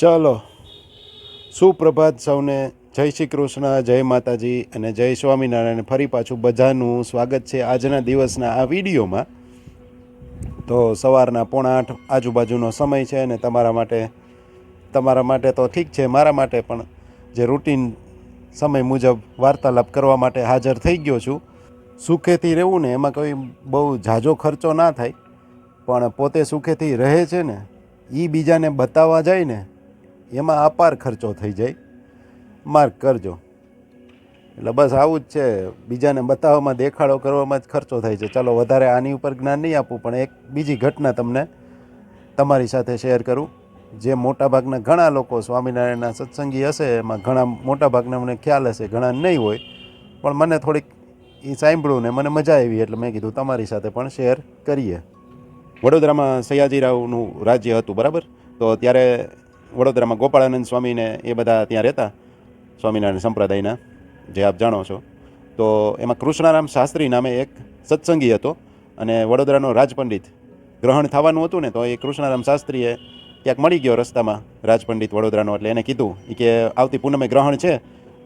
ચાલો, સુપ્રભાત સૌને જય શ્રી કૃષ્ણ, જય માતાજી અને જય સ્વામિનારાયણ. ફરી પાછું બધાનું સ્વાગત છે આજના દિવસના આ વિડીયોમાં. તો સવારના પોણા આઠ આજુબાજુનો સમય છે અને તમારા માટે તમારા માટે તો ઠીક છે, મારા માટે પણ જે રૂટીન સમય મુજબ વાર્તાલાપ કરવા માટે હાજર થઈ ગયો છું. સુખેથી રહેવું ને એમાં કોઈ બહુ ઝાઝો ખર્ચો ના થાય, પણ પોતે સુખેથી રહે છે ને એ બીજાને બતાવવા જાય ને એમાં અપાર ખર્ચો થઈ જાય. માર્ક કરજો. એટલે બસ આવું જ છે. બીજાને બતાવવામાં, દેખાડો કરવામાં જ ખર્ચો થાય છે. ચાલો, વધારે આની ઉપર જ્ઞાન નહીં આપું, પણ એક બીજી ઘટના તમને તમારી સાથે શેર કરું. જે મોટાભાગના ઘણા લોકો સ્વામિનારાયણના સત્સંગી હશે, એમાં ઘણા મોટાભાગના મને ખ્યાલ હશે, ઘણા નહીં હોય. પણ મને થોડીક એ સાંભળ્યું ને મને મજા આવી, એટલે મેં કીધું તમારી સાથે પણ શેર કરીએ. વડોદરામાં સયાજીરાવનું રાજ્ય હતું, બરાબર? તો ત્યારે વડોદરામાં ગોપાળાનંદ સ્વામીને એ બધા ત્યાં રહેતા, સ્વામિનારાયણ સંપ્રદાયના, જે આપ જાણો છો. તો એમાં કૃષ્ણારામ શાસ્ત્રી નામે એક સત્સંગી હતો અને વડોદરાનો રાજપંડિત. ગ્રહણ થવાનું હતું ને, તો એ કૃષ્ણારામ શાસ્ત્રીએ ક્યાંક મળી ગયો રસ્તામાં રાજપંડિત વડોદરાનો એટલે એને કીધું કે આવતી પૂનમે ગ્રહણ છે,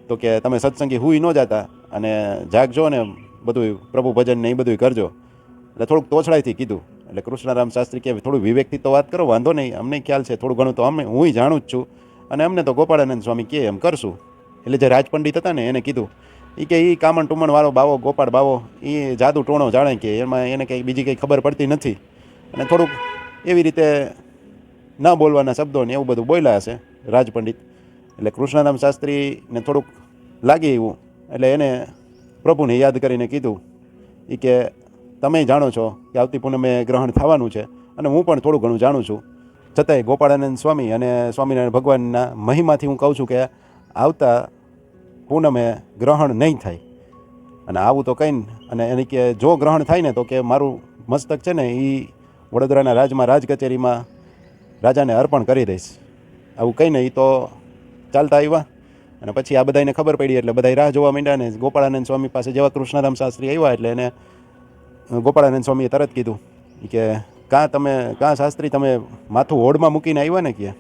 તો કે તમે સત્સંગી હુઈ ન જાતા અને જાગજો ને બધું પ્રભુ ભજન ને એ બધું કરજો. એટલે થોડુંક તોછડાઈથી કીધું. એટલે કૃષ્ણરામ શાસ્ત્રી કે થોડું વિવેકથી તો વાત કરો, વાંધો નહીં, અમને ખ્યાલ છે, થોડું ઘણું તો અમે હું જાણું જ છું. અને અમને તો ગોપાળાનંદ સ્વામી કહે એમ કરશું. એટલે જે રાજપંડિત હતા ને, એને કીધું. એ કે એ કામણ ટુમણ વાળો બાવો, ગોપાળ બાવો એ જાદુ ટોણો જાણે કે, એમાં એને કંઈ બીજી કંઈ ખબર પડતી નથી. અને થોડુંક એવી રીતે ન બોલવાના શબ્દો ને એવું બધું બોલ્યા હશે રાજપંડિત. એટલે કૃષ્ણરામ શાસ્ત્રીને થોડુંક લાગે એવું. એટલે એને પ્રભુને યાદ કરીને કીધું. એ કે તમે જાણો છો કે આવતી પૂનમે ગ્રહણ થવાનું છે અને હું પણ થોડું ઘણું જાણું છું. છતાંય ગોપાળાનંદ સ્વામી અને સ્વામિનારાયણ ભગવાનના મહિમાથી હું કહું છું કે આવતા પૂનમે ગ્રહણ નહીં થાય. અને આવું તો કંઈ અને એની કે જો ગ્રહણ થાય ને તો કે મારું મસ્તક છે ને એ વડોદરાના રાજમાં રાજ કચેરીમાં રાજાને અર્પણ કરી દઈશ. આવું કંઈ નહીં તો ચાલતા આવ્યા અને પછી આ બધાને ખબર પડી એટલે બધા રાહ જોવા માંડ્યા ને ગોપાળાનંદ સ્વામી પાસે જેવા કૃષ્ણરામ શાસ્ત્રી આવ્યા એટલે એને ગોપાળાનંદ સ્વામીએ તરત કીધું કે કાં તમે, કાં શાસ્ત્રી તમે માથું હોડમાં મૂકીને આવ્યા ને કે?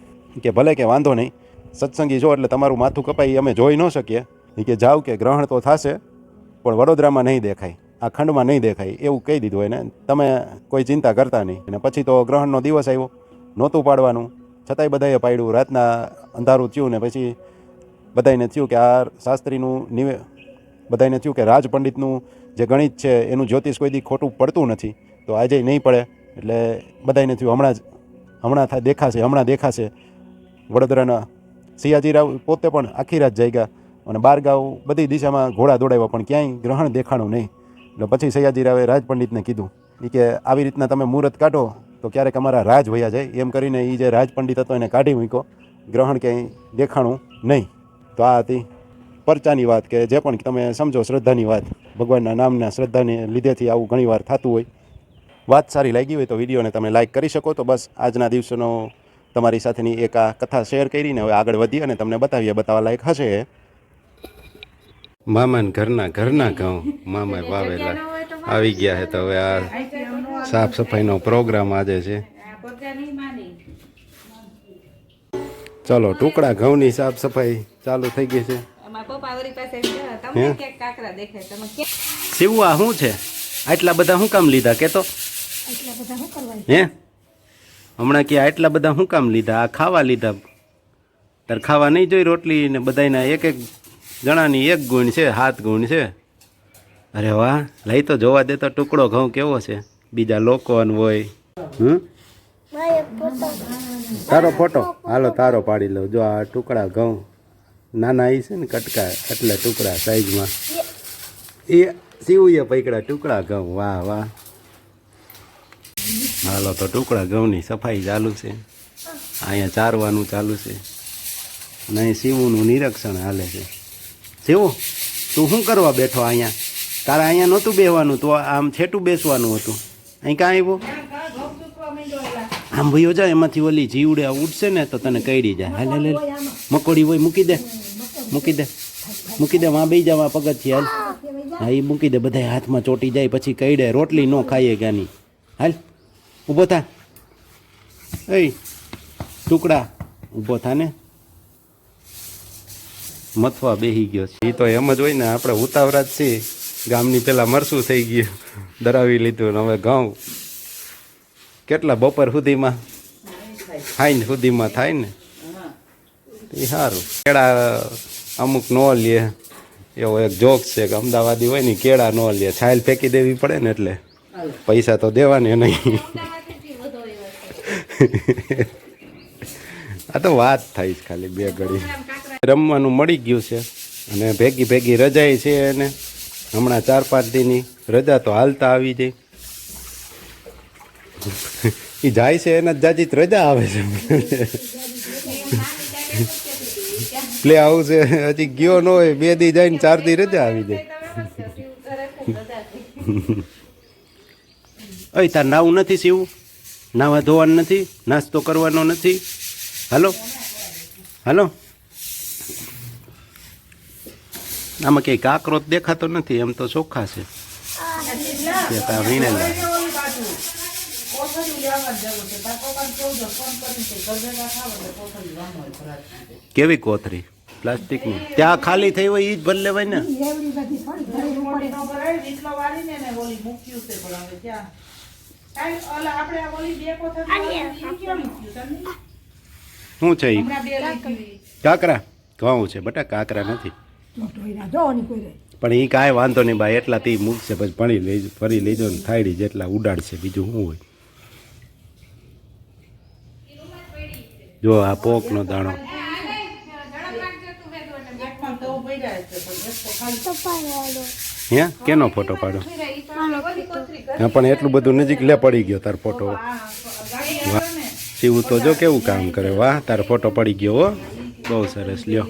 કે ભલે કે વાંધો નહીં. સત્સંગી જો એટલે તમારું માથું કપાઈ અમે જોઈ ન શકીએ. કે જાવ કે ગ્રહણ તો થશે, પણ વડોદરામાં નહીં દેખાય. આ ખંડમાં નહીં દેખાય. એવું કહી દીધું એને. તમે કોઈ ચિંતા કરતા નહીં. અને પછી તો ગ્રહણનો દિવસ આવ્યો. નહોતું પાડવાનું. છતાંય બધાએ પાડ્યું. રાતના અંધારું થયું ને પછી બધાને થયું કે આ શાસ્ત્રીનું નિવે બધાને થયું કે રાજ પંડિતનું જે ગણિત છે, એનું જ્યોતિષ કોઈ દી ખોટું પડતું નથી, તો આજે નહીં પડે. એટલે બધાને થયું, હમણાં જ, હમણાં થાય દેખાશે, હમણાં દેખાશે. વડોદરાના સિયાજીરાવ પોતે પણ આખી રાત જાગ્યા અને બારગાંવ બધી દિશામાં ઘોડા દોડાવ્યા, પણ ક્યાંય ગ્રહણ દેખાણું નહીં. એટલે પછી સયાજીરાવે રાજ પંડિતને કીધું કે આવી રીતના તમે મુહૂર્ત કાઢો, તો ક્યારેક અમારા રાજ વયા જાય. એમ કરીને એ જે રાજ પંડિત હતો, એને કાઢી મૂક્યો. ગ્રહણ ક્યાંય દેખાણું નહીં. તો આ હતી પરચાની વાત કે જે પણ તમે સમજો, શ્રદ્ધાની વાત. ભગવાનના નામના શ્રદ્ધાને લીધેથી આવું ઘણીવાર થતું હોય. વાત સારી લાગી હોય તો વિડીયોને તમે લાઇક કરી શકો તો બસ આજના દિવસનો તમારી સાથેની એક આ કથા શેર કરીને હવે આગળ વધી અને તમને બતાવીએ, બતાવવા લાયક હશે. મામાન ઘરના ઘરના ઘઉં મામા વાવેલા. આવી ગયા છે તો હવે આ સાફ સફાઈનો પ્રોગ્રામ આજે છે. ચલો ટુકડા ઘઉંની સાફ સફાઈ ચાલુ થઈ ગઈ છે. પાસે તમને કાંકરા દેખાય તમે આ શું છે? આટલા બધા શું કામ લીધા કે તો હે? હમણાં કે આટલા બધા શું કામ લીધા? આ ખાવા લીધા. તાર ખાવા નહીં જોઈ રોટલી ને બધાયના એક એક જણાની એક ગુણ છે હાથ ગુણ છે. અરે વાહ લઈ તો જોવા દે તો ટુકડો ઘઉં કેવો છે? બીજા લોકો હોય. હમ? તારો ફોટો? હાલો તારો પાડી લો જો આ ટુકડા ઘઉં નાના એ છે ને કટકા એટલે ટુકડા સાઈઝમાં એ. સીવું પૈકડા ટુકડા ઘઉં. વાહ વાહ. હાલો તો ટુકડા ઘઉંની સફાઈ ચાલુ છે. અહીંયા ચારવાનું ચાલુ છે. અને અહીં સીવુંનું નિરીક્ષણ હાલે છે. સીવું તું શું કરવા બેઠો અહીંયા? તારે અહીંયા નહોતું બેસવાનું તો આમ છેટું બેસવાનું હતું. અહીં કાં આવ્યો? આમ ભાઈઓ જાય એમાંથી ઓલી જીવડે ઉડશે ને તો તને કઈ જાય. હાલ હાલ હાલ. મકોડી હોય મૂકી દે. મૂકી દે. મૂકી દે, વાં બેસી જાવ પગથિયે હાલ. હા એ મૂકી દે બધા હાથમાં ચોટી જાય, પછી કહી દે રોટલી ન ખાઈએ ગાની. હાલ, ઊભો થા. એ ટુકડા. ઊભો થા ને. મથવા બેહી ગયો છે. એ તો એમ જ હોય ને, આપણે ઉતાવળા જ છીએ. ગામની પેલા મરસું થઈ ગયું. ડરાવી લીધું ને હવે ઘઉં. કેટલા બપોર સુધીમાં? હાઈન સુધીમાં થાય ને? એ સારું. કેળા અમુક ન લે. એવો એક જોક છે કે અમદાવાદી હોય ને કેળા ન લે. છાયલ ફેંકી દેવી પડે ને એટલે. પૈસા તો દેવાને નહીં. આ તો વાત થાય છે ખાલી બે ઘડી. રમવાનું મળી ગયું છે અને ભેગી ભેગી રજાઈ છે અને હમણાં ચાર પાંચ દિનની રજા તો હાલતા આવી જાય એ જાય છે એના જાજી જ રજા આવે છે. પ્લે છે. હજી ગયો ન હોય બે દી જાય ને ચાર દી રજા આવી જાય. અય તાર નાવું નથી સીવું નાવા ધોવાનું નથી? નાસ્તો કરવાનો નથી? હાલો? હાલો? આમાં ક્યાંય કાકરો જ દેખાતો નથી એમ તો ચોખ્ખા છે. કેવી કોથરી? પ્લાસ્ટિકની? ત્યાં ખાલી થઈ હોય એ જ ભર ને? શું છે કાકરા? ઘઉં છે, બટા કાકરા નથી. પણ એ કાંઈ વાંધો નહીં ભાઈ એટલા તી મૂકશે, પછી ભણી લઈ ફરી લેજો ને થાળી જેટલા ઉડાડશે, બીજું શું હોય? જો આ પોકનો દાણો. હે? કેનો ફોટો પાડો હા, પણ એટલું બધું નજીક લે પડી ગયો તાર ફોટો. શિવ તો જો કેવું કામ કરે. વાહ, તાર ફોટો પડી ગયો હો. બહુ સરસ. લ્યો.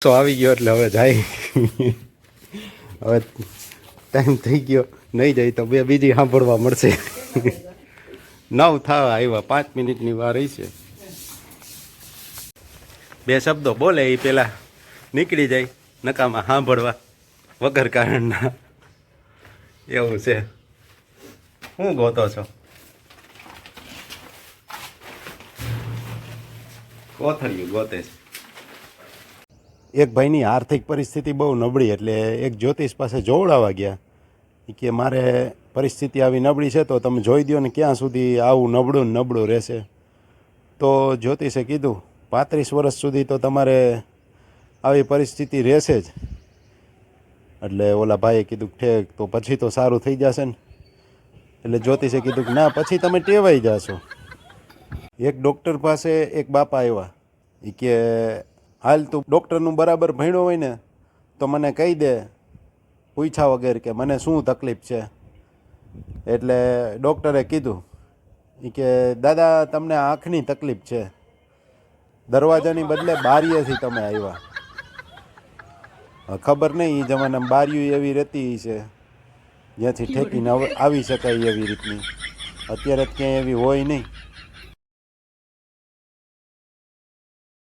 તો આવી ગયો એટલે હવે જાય. હવે ટાઈમ થઈ ગયો. નહીં જાય તો બે બીજી સાંભળવા મળશે. નવ થવા આવ્યા, પાંચ મિનિટની વાર છે. બે શબ્દો બોલે એ પેલા નીકળી જાય, નકામાં સાંભળવા, વગર કારણના. એવું છે. હું ગોતો છો? કોથળિયું ગોતે છે. એક ભાઈની આર્થિક પરિસ્થિતિ બહુ નબળી, એટલે એક જ્યોતિષ પાસે જોવડાવવા ગયા. કે મારે પરિસ્થિતિ આવી નબળી છે, તો તમે જોઈ દો ને ક્યાં સુધી આવું નબળું નબળું રહેશે. તો જ્યોતિષે કીધું, પાંત્રીસ વર્ષ સુધી તો તમારે આવી પરિસ્થિતિ રહેશે જ. એટલે ઓલા ભાઈએ કીધું, ઠેક, તો પછી તો સારું થઈ જશે ને. એટલે જ્યોતિષે કીધું કે, ના, પછી તમે ટેવાઈ જાશો. એક ડૉક્ટર પાસે એક બાપા આવ્યા. એ કે, હાલ તું ડૉક્ટરનું બરાબર ભણ્યો હોય ને, તો મને કહી દે પૂછ્યા વગર કે મને શું તકલીફ છે? એટલે ડૉક્ટરે કીધું કે, દાદા, તમને આંખની તકલીફ છે. દરવાજાની બદલે બારીએથી તમે આવ્યા. ખબર નહીં એ જમાનામાં બારીઓ એવી રહેતી છે. જ્યાંથી ઠેકીને આવ- શકાય એવી રીતની. અત્યારે ક્યાંય એવી હોય નહીં.